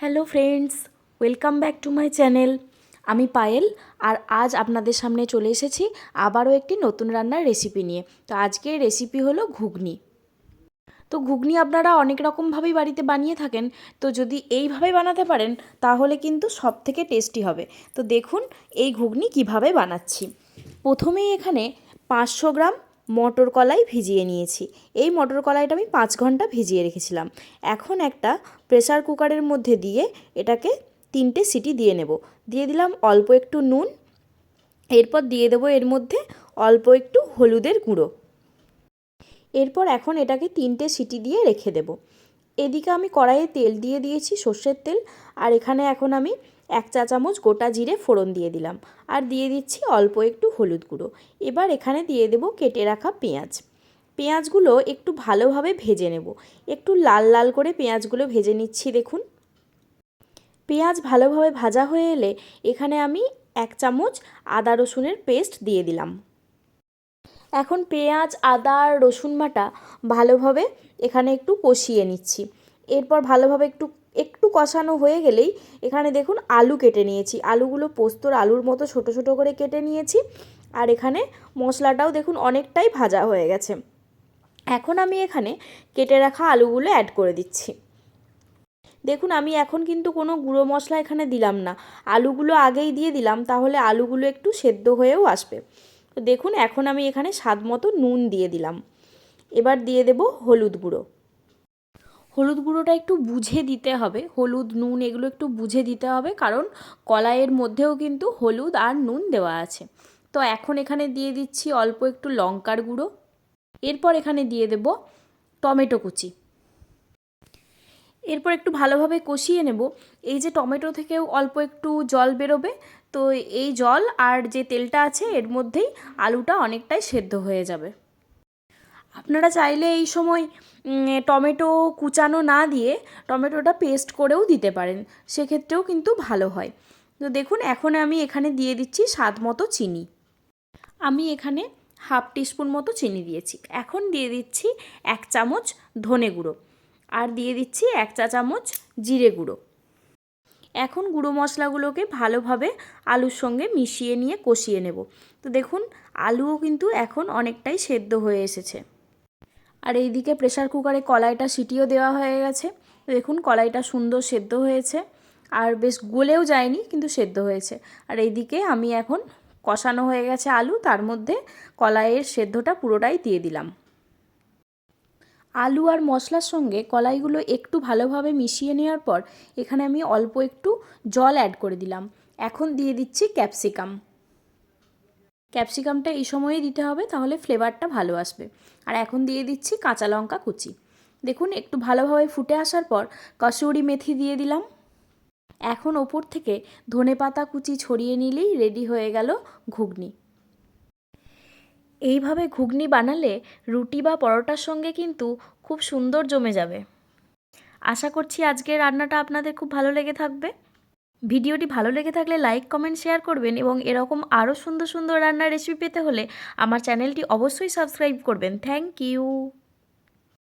Hello friends, welcome back to my channel. আমি পায়েল আর আজ আপনাদের সামনে চলে এসেছি আবারও একটি নতুন রান্নার রেসিপি নিয়ে। তো আজকের রেসিপি হলো ঘুগনি। তো ঘুগনি আপনারা অনেক রকমভাবেই বাড়িতে বানিয়ে থাকেন, তো যদি এইভাবে বানাতে পারেন, তাহলে কিন্তু সব থেকে টেস্টি হবে। তো দেখুন এই ঘুগনি কীভাবে বানাচ্ছি। প্রথমেই এখানে পাঁচশো গ্রাম মটর কলাই ভিজিয়ে নিয়েছি। এই মটর কলাইটা আমি পাঁচ ঘণ্টা ভিজিয়ে রেখেছিলাম। এখন একটা প্রেসার কুকারের মধ্যে দিয়ে এটাকে তিনটে সিটি দিয়ে নেব। দিয়ে দিলাম অল্প একটু নুন। এরপর দিয়ে দেবো এর মধ্যে অল্প একটু হলুদের গুঁড়ো। এরপর এখন এটাকে তিনটে সিটি দিয়ে রেখে দেব। এদিকে আমি কড়াইয়ে তেল দিয়ে দিয়েছি সর্ষের তেল। আর এখানে এখন আমি এক চা চামচ গোটা জিরে ফোড়ন দিয়ে দিলাম। আর দিয়ে দিচ্ছি অল্প একটু হলুদ গুঁড়ো। এবার এখানে দিয়ে দেব কেটে রাখা পেঁয়াজ। পেঁয়াজগুলো একটু ভালোভাবে ভেজে নেব। একটু লাল লাল করে পেঁয়াজগুলো ভেজে নিচ্ছি, দেখুন। পেঁয়াজ ভালোভাবে ভাজা হয়ে এলে এখানে আমি এক চামচ আদা রসুনের পেস্ট দিয়ে দিলাম। এখন পেঁয়াজ, আদা রসুন বাটা ভালোভাবে এখানে একটু কষিয়ে নিচ্ছি। এরপর ভালোভাবে একটু একটু কষানো হয়ে গেলেই এখানে দেখুন আলু কেটে নিয়েছি। আলুগুলো পোস্তর আলুর মতো ছোট ছোট করে কেটে নিয়েছি। আর এখানে মশলাটাও দেখুন অনেকটাই ভাজা হয়ে গেছে। এখন আমি এখানে কেটে রাখা আলুগুলো অ্যাড করে দিচ্ছি। দেখুন আমি এখন কিন্তু কোনো গুঁড়ো মশলা এখানে দিলাম না। আলুগুলো আগেই দিয়ে দিলাম, তাহলে আলুগুলো একটু সেদ্ধ হয়েও আসবে। তো দেখুন এখন আমি এখানে স্বাদ মতো নুন দিয়ে দিলাম। এবার দিয়ে দেব হলুদ গুঁড়ো। হলুদ গুঁড়োটা একটু বুঝে দিতে হবে। হলুদ, নুন এগুলো একটু বুঝে দিতে হবে, কারণ কলাইয়ের মধ্যেও কিন্তু হলুদ আর নুন দেওয়া আছে। তো এখন এখানে দিয়ে দিচ্ছি অল্প একটু লঙ্কার গুঁড়ো। এরপর এখানে দিয়ে দেব টমেটো কুচি। এরপর একটু ভালোভাবে কষিয়ে নেব। এই যে টমেটো থেকেও অল্প একটু জল বেরোবে, তো এই জল আর যে তেলটা আছে এর মধ্যেই আলুটা অনেকটাই সেদ্ধ হয়ে যাবে। আপনারা চাইলে এই সময় টমেটো কুচানো না দিয়ে টমেটোটা পেস্ট করেও দিতে পারেন। সেক্ষেত্রেও কিন্তু ভালো হয়। তো দেখুন, এখন আমি এখানে দিয়ে দিচ্ছি স্বাদ মতো চিনি। আমি এখানে হাফ টিস্পুন মতো চিনি দিয়েছি। এখন দিয়ে দিচ্ছি এক চামচ ধনে গুঁড়ো। আর দিয়ে দিচ্ছি এক চা চামচ জিরে গুঁড়ো। এখন গুঁড়ো মশলাগুলোকে ভালোভাবে আলুর সঙ্গে মিশিয়ে নিয়ে কষিয়ে নেব। তো দেখুন, আলুও কিন্তু এখন অনেকটাই সেদ্ধ হয়ে এসেছে। আর এইদিকে প্রেশার কুকারে কলাইটা সিটিও দেওয়া হয়ে গেছে। দেখুন, কলাইটা সুন্দর সেদ্ধ হয়েছে। আর বেশ গলেও যায়নি, কিন্তু সেদ্ধ হয়েছে। আর এইদিকে আমি এখন কষানো হয়ে গেছে আলু, তার মধ্যে কলাইয়ের সেদ্ধটা পুরোটাই দিয়ে দিলাম। আলু আর মশলার সঙ্গে কলাইগুলো একটু ভালোভাবে মিশিয়ে নেওয়ার পর এখানে আমি অল্প একটু জল অ্যাড করে দিলাম। এখন দিয়ে দিচ্ছি ক্যাপসিকাম ক্যাপসিকামটা এই সময়ে দিতে হবে, তাহলে ফ্লেভারটা ভালো আসবে। আর এখন দিয়ে দিচ্ছি কাঁচা লঙ্কা কুচি। দেখুন, একটু ভালোভাবে ফুটে আসার পর কসুরি মেথি দিয়ে দিলাম। এখন ওপর থেকে ধনে পাতা কুচি ছড়িয়ে নিলেই রেডি হয়ে গেল ঘুগনি। এইভাবে ঘুগনি বানালে রুটি বা পরোটার সঙ্গে কিন্তু খুব সুন্দর জমে যাবে। আশা করছি আজকের রান্নাটা আপনাদের খুব ভালো লেগে থাকবে। ভিডিওটি ভালো লেগে থাকলে লাইক, কমেন্ট, শেয়ার করবেন এবং এরকম আরও সুন্দর সুন্দর রান্নার রেসিপি পেতে হলে আমার চ্যানেলটি অবশ্যই সাবস্ক্রাইব করবেন। Thank you.